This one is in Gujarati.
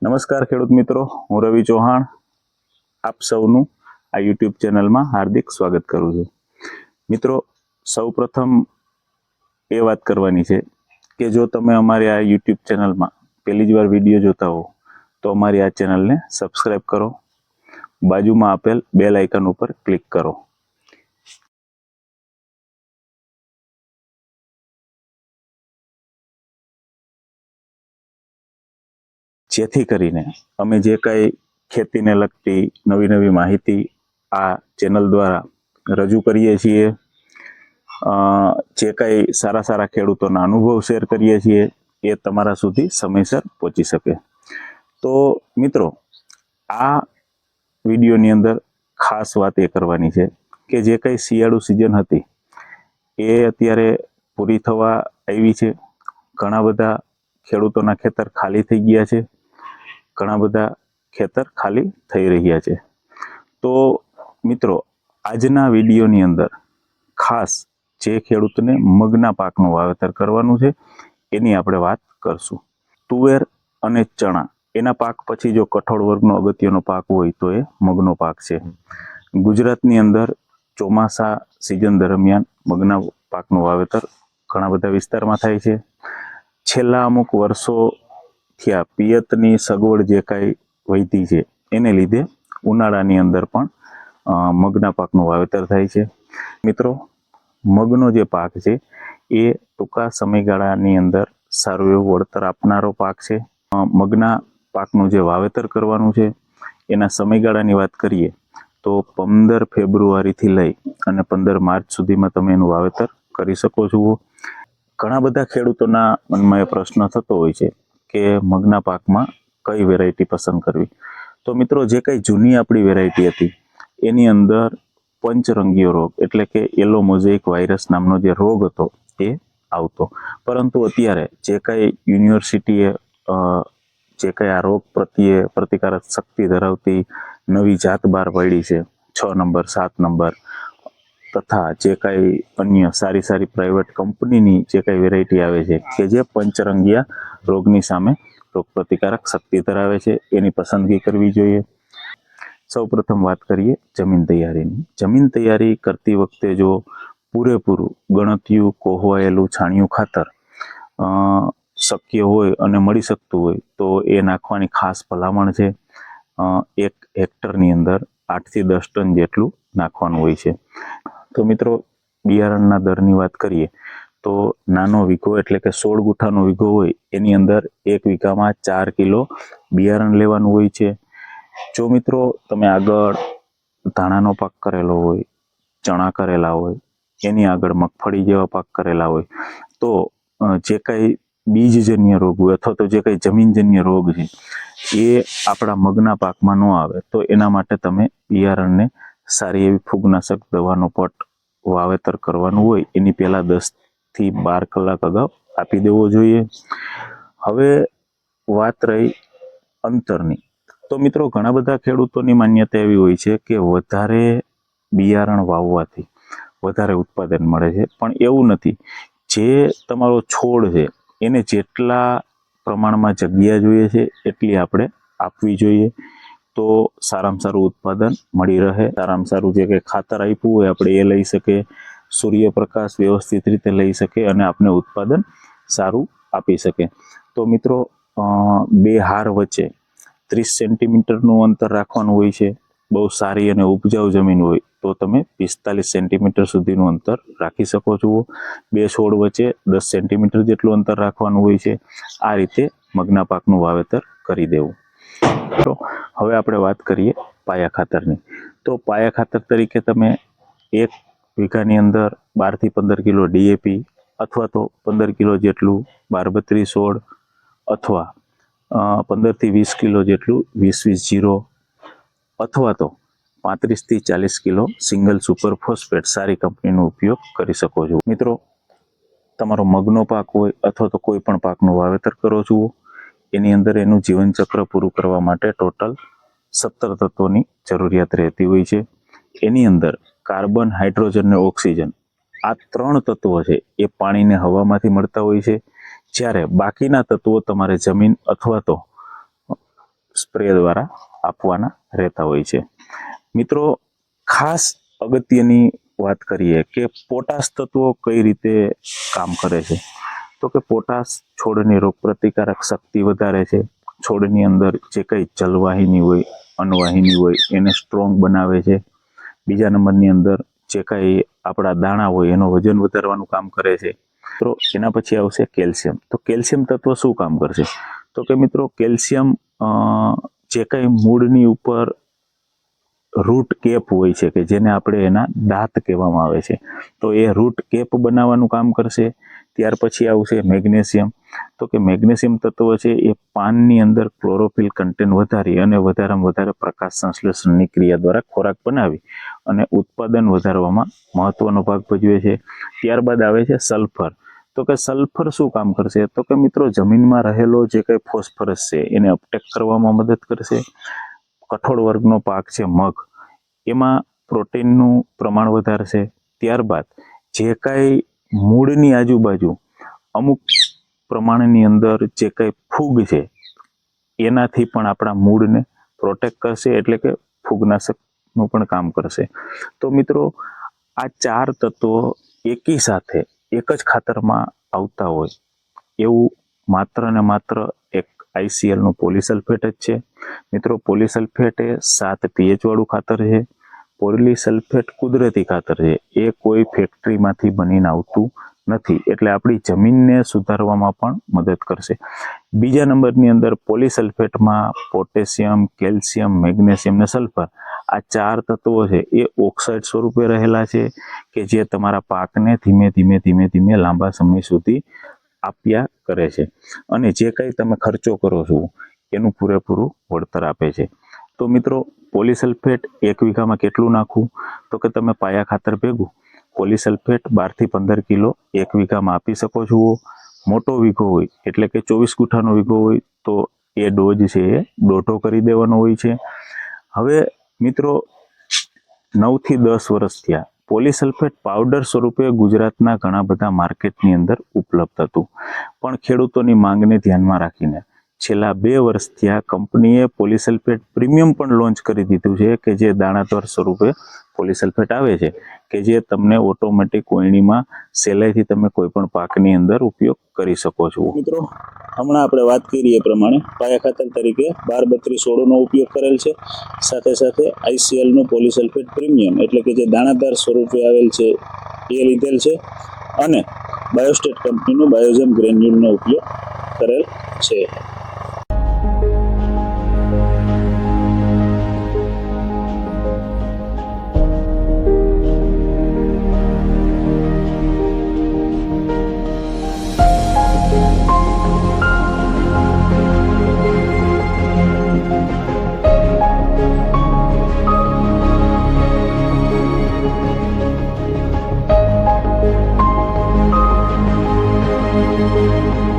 નમસ્કાર ખેડૂત મિત્રો, હું રવિ ચૌહાણ. આપ સૌનું આ યુટ્યુબ ચેનલમાં હાર્દિક સ્વાગત કરું છું. મિત્રો, સૌપ્રથમ એ વાત કરવાની છે કે જો તમે અમારી આ યુટ્યુબ ચેનલમાં પહેલી જ વાર વીડિયો જોતા હો, તો અમારી આ ચેનલને સબસ્ક્રાઈબ કરો. બાજુમાં આપેલ બેલ આઇકન ઉપર ક્લિક કરો. જેથી કરીને અમે જે કાંઈ ખેતીને લગતી નવી નવી માહિતી આ ચેનલ દ્વારા રજૂ કરીએ છીએ જે કાંઈ સારા સારા ખેડૂતોના અનુભવ શેર કરીએ છીએ, એ તમારા સુધી સમયસર પહોંચી શકે. તો મિત્રો, આ વિડીયોની અંદર ખાસ વાત એ કરવાની છે કે જે કંઈ શિયાળુ સિઝન હતી, એ અત્યારે પૂરી થવા આવી છે. ઘણા બધા ખેડૂતોના ખેતર ખાલી થઈ ગયા છે. ઘણા બધા ખેતર ખાલી થઈ રહ્યા છે. તો મિત્રો, આજના વિડીયોની અંદર ખાસ જે ખેડૂતને મગના પાકનું વાવેતર કરવાનું છે, એની આપણે વાત કરશું. તુવેર અને ચણા, એના પાક પછી જો કઠોળ વર્ગનો અગત્યનો પાક હોય તો એ મગનો પાક છે. ગુજરાતની અંદર ચોમાસા સિઝન દરમિયાન મગના પાકનું વાવેતર ઘણા બધા વિસ્તારમાં થાય છે. છેલ્લા અમુક વર્ષો થયા પિયતની સગવડ જે કાંઈ વધી છે, એને લીધે ઉનાળાની અંદર પણ મગના પાકનું વાવેતર થાય છે. મિત્રો, મગનો જે પાક છે, એ ટૂંકા સમયગાળાની અંદર સારું એવું વળતર આપનારો પાક છે. મગના પાકનું જે વાવેતર કરવાનું છે, એના સમયગાળાની વાત કરીએ, તો પંદર ફેબ્રુઆરીથી લઈ અને પંદર માર્ચ સુધીમાં તમે એનું વાવેતર કરી શકો છો. ઘણા બધા ખેડૂતોના મનમાં એ પ્રશ્ન થતો હોય છે. કે મગના પાકમાં કઈ વેરાયટી પસંદ કરવી? તો મિત્રો, જે કંઈ જૂની આપણી વેરાયટી હતી, એની અંદર પંચરંગીયો રોગ, એટલે કે યલો મોઝેઇક વાયરસ નામનો જે રોગ હતો, એ આવતો. પરંતુ અત્યારે જે કાંઈ યુનિવર્સિટીએ જે કાંઈ આ રોગ પ્રત્યે પ્રતિકારક શક્તિ ધરાવતી નવી જાત બહાર પાડી છે, છ નંબર સાત નંબર તથા જે કાંઈ અન્ય સારી સારી પ્રાઇવેટ કંપનીની જે કાંઈ વેરાયટી આવે છે, કે જે પંચરંગિયા રોગની સામે રોગ પ્રતિકારક શક્તિ ધરાવે છે, એની પસંદગી કરવી જોઈએ. સૌપ્રથમ વાત કરીએ જમીન તૈયારીની. જમીન તૈયારી કરતી વખતે જો પૂરેપૂરું ગણતિયું, કોહવાયેલું છાણિયું ખાતર શક્ય હોય અને મળી શકતું હોય, તો એ નાખવાની ખાસ ભલામણ છે. એક હેક્ટરની અંદર આઠથી દસ ટન જેટલું નાખવાનું હોય છે. તો મિત્રો, બિયારણના દરની વાત કરીએ, તો નાનો વીઘો એટલે કે સોળ ગુઠાનો વીઘો હોય, એની અંદર એક વીઘામાં ચાર કિલો બિયારણ લેવાનું હોય છે. જો મિત્રો, તમે આગળ ધાણાનો પાક કરેલો હોય, ચણા કરેલા હોય, એની આગળ મગફળી જેવા પાક કરેલા હોય, તો જે કાંઈ બીજજન્ય રોગ હોય અથવા તો જે કાંઈ જમીનજન્ય રોગ છે, એ આપણા મગના પાકમાં ન આવે, તો એના માટે તમે બિયારણને સારી એવી ફૂગનાશક દવાનો પટ વાવેતર કરવાનું હોય, એની પહેલાં દસથી બાર કલાક અગાઉ આપી દેવો જોઈએ. હવે વાત રહી અંતરની. તો મિત્રો, ઘણા બધા ખેડૂતોની માન્યતા એવી હોય છે કે વધારે બિયારણ વાવવાથી વધારે ઉત્પાદન મળે છે. પણ એવું નથી. જે તમારો છોડ છે, એને જેટલા પ્રમાણમાં જગ્યા જોઈએ છે, એટલી આપણે આપવી જોઈએ. તો સારામાં સારું ઉત્પાદન મળી રહે. સારામાં સારું જે કંઈ ખાતર આપ્યું હોય આપણે એ લઈ શકે, સૂર્યપ્રકાશ વ્યવસ્થિત રીતે લઈ શકે અને આપણે ઉત્પાદન સારું આપી શકે. તો મિત્રો બે હાર વચ્ચે ત્રીસ સેન્ટીમીટરનું અંતર રાખવાનું હોય છે. બહુ સારી અને ઉપજાઉ જમીન હોય તો તમે પિસ્તાલીસ સેન્ટીમીટર સુધીનું અંતર રાખી શકો છો. બે છોડ વચ્ચે દસ સેન્ટીમીટર જેટલું અંતર રાખવાનું હોય છે. આ રીતે મગના પાકનું વાવેતર કરી દેવું. તો હવે આપણે વાત કરીએ પાયા ખાતરની. તો પાયા ખાતર તરીકે તમે એક વીઘાની અંદર બારથી પંદર કિલો ડીએપી અથવા તો પંદર કિલો જેટલું બાર બત્રીસ સોળ અથવા પંદરથી વીસ કિલો જેટલું વીસ વીસ જીરો અથવા તો પાંત્રીસથી ચાલીસ કિલો સિંગલ સુપર ફોસ્ફેટ સારી કંપનીનો ઉપયોગ કરી શકો છો. મિત્રો, તમારો મગનો પાક હોય અથવા તો કોઈ પણ પાકનું વાવેતર કરો છો એની અંદર એનું જીવનચક્ર પૂરું કરવા માટે ટોટલ સત્તર તત્વોની જરૂરિયાત રહેતી હોય છે. એની અંદર કાર્બન, હાઇડ્રોજન અને ઓક્સિજન આ ત્રણ તત્વો છે એ પાણીને હવામાંથી મળતા હોય છે. જ્યારે બાકીના તત્વો તમારે જમીન અથવા તો સ્પ્રે દ્વારા આપવાના રહેતા હોય છે. મિત્રો, ખાસ અગત્યની વાત કરીએ કે પોટાશ તત્વો કઈ રીતે કામ કરે છે? તો કે પોટાશ છોડની રોગ પ્રતિકારક શક્તિ વધારે છે. છોડની અંદર જે કંઈ જલવાહિની હોય અનવાહિની હોય, એને સ્ટ્રોંગ બનાવે છે. બીજા નંબરની અંદર જે કાંઈ આપણા દાણા હોય, એનો વજન વધારવાનું કામ કરે છે. મિત્રો, એના પછી આવશે કેલ્શિયમ. તો કેલ્શિયમ તત્વ શું કામ કરશે? તો કે મિત્રો, કેલ્શિયમ જે કાંઈ મૂળની ઉપર રૂટ કેપ હોય છે કે જેને આપણે એના દાંત કહેવામાં આવે છે. તો એ રૂટ કેપ બનાવવાનું કામ કરશે. ત્યાર પછી આવશે મેગ્નેશિયમ. તો કે મેગ્નેશિયમ તત્વ છે એ પાનની અંદર ક્લોરોફિલ કન્ટેન્ટ વધારી અને વધારેમાં વધારે પ્રકાશ સંશ્લેષણની ક્રિયા દ્વારા ખોરાક બનાવી અને ઉત્પાદન વધારવામાં મહત્વનો ભાગ ભજવે છે. ત્યારબાદ આવે છે સલ્ફર. તો કે સલ્ફર શું કામ કરશે? તો કે મિત્રો જમીનમાં રહેલો જે કંઈ ફોસ્ફરસ છે એને અપટેક કરવામાં મદદ કરશે. કઠોળ વર્ગનો પાક છે મગ. એમાં પ્રોટીનનું પ્રમાણ વધારશે. ત્યારબાદ જે કાંઈ મૂળની આજુબાજુ અમુક પ્રમાણની અંદર જે કંઈ ફૂગ છે, એનાથી પણ આપણા મૂળને પ્રોટેક્ટ કરશે એટલે કે ફૂગનાશકનું પણ કામ કરશે. તો મિત્રો, આ ચાર તત્વો એકી સાથે એક જ ખાતરમાં આવતા હોય, એવું માત્ર ને માત્ર એક આઈસીએલનું પોલિસલ્ફેટ જ છે. મિત્રો પોલિસલ્ફેટ એ સાત પીએચવાળું ખાતર છે. પોલીસલ્ફેટ કુદરતી ખાતર છે. એ કોઈ ફેક્ટરીમાંથી બનીને આવતું નથી. એટલે આપણી જમીનને સુધારવામાં પણ મદદ કરશે. બીજા નંબરની અંદર પોલીસલ્ફેટમાં પોટેશિયમ, કેલ્શિયમ, મેગ્નેશિયમ ને સલ્ફર આ ચાર તત્વો છે. એ ઓક્સાઇડ સ્વરૂપે રહેલા છે કે જે તમારા પાકને ધીમે ધીમે ધીમે ધીમે લાંબા સમય સુધી આપ્યા કરે છે. અને જે કંઈ તમે ખર્ચો કરો છો, એનું પૂરેપૂરું વળતર આપે છે. તો મિત્રો પોલીસલ્ફેટ એક વીઘામાં કેટલું નાખવું? તો કે તમે પાયા ખાતર ભેગું પોલીસલ્ફેટ બારથી પંદર કિલો એક વીઘામાં આપી શકો છો. મોટો વીઘો હોય, એટલે કે ચોવીસ ગુઠાનો વીઘો હોય, તો એ ડોઝ છે એ દોઢો કરી દેવાનો હોય છે. હવે મિત્રો, નવથી દસ વર્ષ થયા. પોલિસલ્ફેટ પાવડર સ્વરૂપે ગુજરાતના ઘણા બધા માર્કેટની અંદર ઉપલબ્ધ હતું. પણ ખેડૂતોની માંગને ધ્યાનમાં રાખીને છેલ્લા બે વર્ષથી આ કંપનીએ પોલિસલ્ફેટ પ્રીમિયમ પણ લોન્ચ કરી દીધું છે કે જે દાણાદાર સ્વરૂપે પોલિસલ્ફેટ આવે છે, કે જે તમને ઓટોમેટિક કોયણીમાં સહેલાઈથી તમે કોઈ પણ પાકની અંદર ઉપયોગ કરી શકો છો. મિત્રો, હમણાં આપણે વાત કરી એ પ્રમાણે પાયા ખાતર તરીકે બાર બત્રીસ સોળોનો ઉપયોગ કરેલ છે. સાથે સાથે આઈસીએલનું પોલિસલ્ફેટ પ્રીમિયમ એટલે કે જે દાણાદાર સ્વરૂપે આવેલ છે એ લીધેલ છે અને બાયોસ્ટેટ કંપનીનું બાયોજમ ગ્રેન્યુલનો ઉપયોગ કરેલ છે. Música